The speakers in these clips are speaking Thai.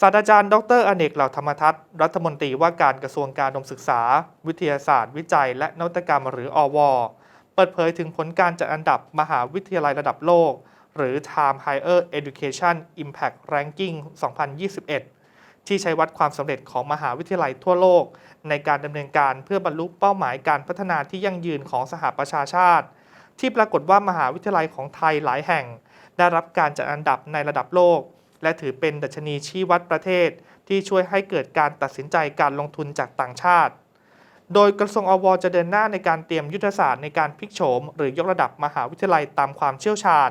ศาสตราจารย์ดรอเนกเหล่าธรรมทัศน์รัฐมนตรีว่าการกระทรวงการดมศึกษา วิทยาศาสตร์ วิจัย และนวัตกรรมหรืออว เปิดเผยถึงผลการจัดอันดับมหาวิทยาลัยระดับโลก หรือ Time Higher Education Impact Ranking 2021 ที่ใช้วัดความสำเร็จของมหาวิทยาลัยทั่วโลก ในการดำเนินการเพื่อบรรลุเป้าหมายการพัฒนาที่ยั่งยืนของสหประชาชาติ ที่ปรากฏว่ามหาวิทยาลัยของไทยหลายแห่ง ได้รับการจัดอันดับในระดับโลก และถือเป็นดัชนีชี้วัดประเทศที่ช่วยให้เกิดการตัดสินใจการลงทุนจากต่างชาติ โดยกระทรวงอวจะเดินหน้าในการเตรียมยุทธศาสตร์ในการพลิกโฉมหรือยกระดับมหาวิทยาลัยตามความเชี่ยวชาญ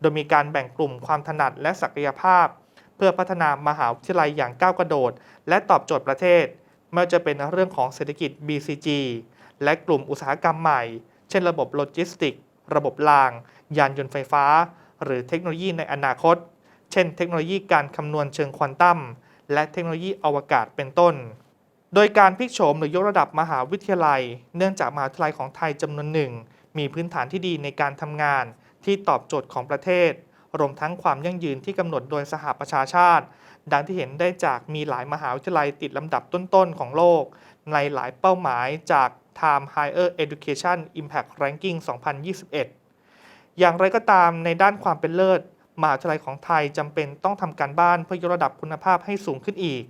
โดยมีการแบ่งกลุ่มความถนัดและศักยภาพ เพื่อพัฒนามหาวิทยาลัยอย่างก้าวกระโดด และตอบโจทย์ประเทศไม่ว่าจะเป็นเรื่องของเศรษฐกิจ BCG และกลุ่มอุตสาหกรรมใหม่ เช่นระบบโลจิสติก ระบบราง ยานยนต์ไฟฟ้า หรือเทคโนโลยีในอนาคต เช่น เทคโนโลยีการคำนวณเชิงควอนตัมและเทคโนโลยีอวกาศเป็นต้น โดยการพลิกโฉมหรือยกระดับมหาวิทยาลัย เนื่องจากมหาวิทยาลัยของไทยจำนวนหนึ่ง มีพื้นฐานที่ดีในการทำงานที่ตอบโจทย์ของประเทศ รวมทั้งความยั่งยืนที่กำหนดโดยสหประชาชาติ ดังที่เห็นได้จากมีหลายมหาวิทยาลัยติดลำดับต้นๆของโลก ในหลายเป้าหมายจาก Time Higher Education Impact Ranking 2021 อย่างไรก็ตามในด้านความเป็นเลิศ มหาวิทยาลัยของไทยจำเป็นต้องทำการบ้านเพื่อยกระดับคุณภาพให้สูงขึ้นอีก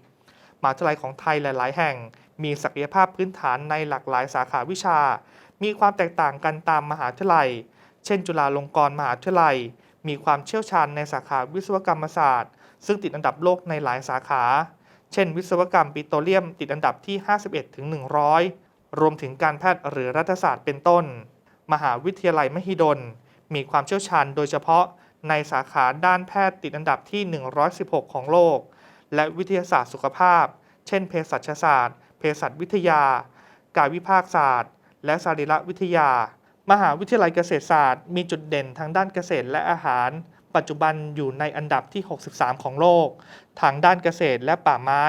มหาวิทยาลัยของไทยหลาย ๆ แห่ง มีศักยภาพพื้นฐานในหลากหลายสาขาวิชา มีความแตกต่างกันตามมหาวิทยาลัย เช่น จุฬาลงกรณ์มหาวิทยาลัย มีความเชี่ยวชาญในสาขาวิศวกรรมศาสตร์ ซึ่งติดอันดับโลกในหลายสาขา เช่น วิศวกรรมปิโตรเลียมติดอันดับที่ 51ถึง100 รวมถึงการแพทย์หรือรัฐศาสตร์เป็นต้น มหาวิทยาลัยมหิดล มีความเชี่ยวชาญโดยเฉพาะ ในสาขาด้านแพทย์ติดอันดับที่ 116 ของโลก และวิทยาศาสตร์สุขภาพ เช่นเภสัชศาสตร์ เภสัชวิทยา กายวิภาคศาสตร์ และสรีรวิทยา มหาวิทยาลัยเกษตรศาสตร์ มีจุดเด่นทางด้านเกษตรและอาหาร ปัจจุบันอยู่ในอันดับที่ 63 ของโลก ทางด้านเกษตรและป่าไม้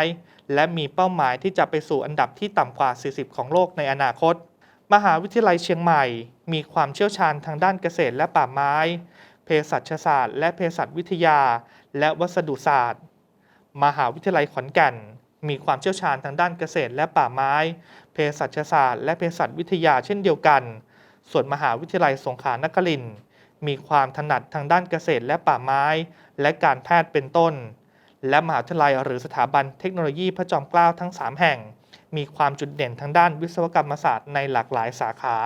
และมีเป้าหมายที่จะไปสู่อันดับที่ต่ำกว่า 40 ของโลกในอนาคต มหาวิทยาลัยเชียงใหม่ มีความเชี่ยวชาญทางด้านเกษตรและป่าไม้ สัชศาสตร์ และเภสัชวิทยา และวัสดุศาสตร์ มหาวิทยาลัยขอนแก่น มีความเชี่ยวชาญทางด้านเกษตรและป่าไม้ เภสัชศาสตร์ และเภสัชวิทยาเช่นเดียวกัน ส่วนมหาวิทยาลัยสงขลานครินทร์มีความถนัดทางด้านเกษตรและป่าไม้ และการแพทย์เป็นต้น และมหาวิทยาลัยหรือสถาบันเทคโนโลยีพระจอมเกล้าทั้ง 3 แห่ง มีความจุดเด่นทางด้านวิศวกรรมศาสตร์ในหลากหลายสาขา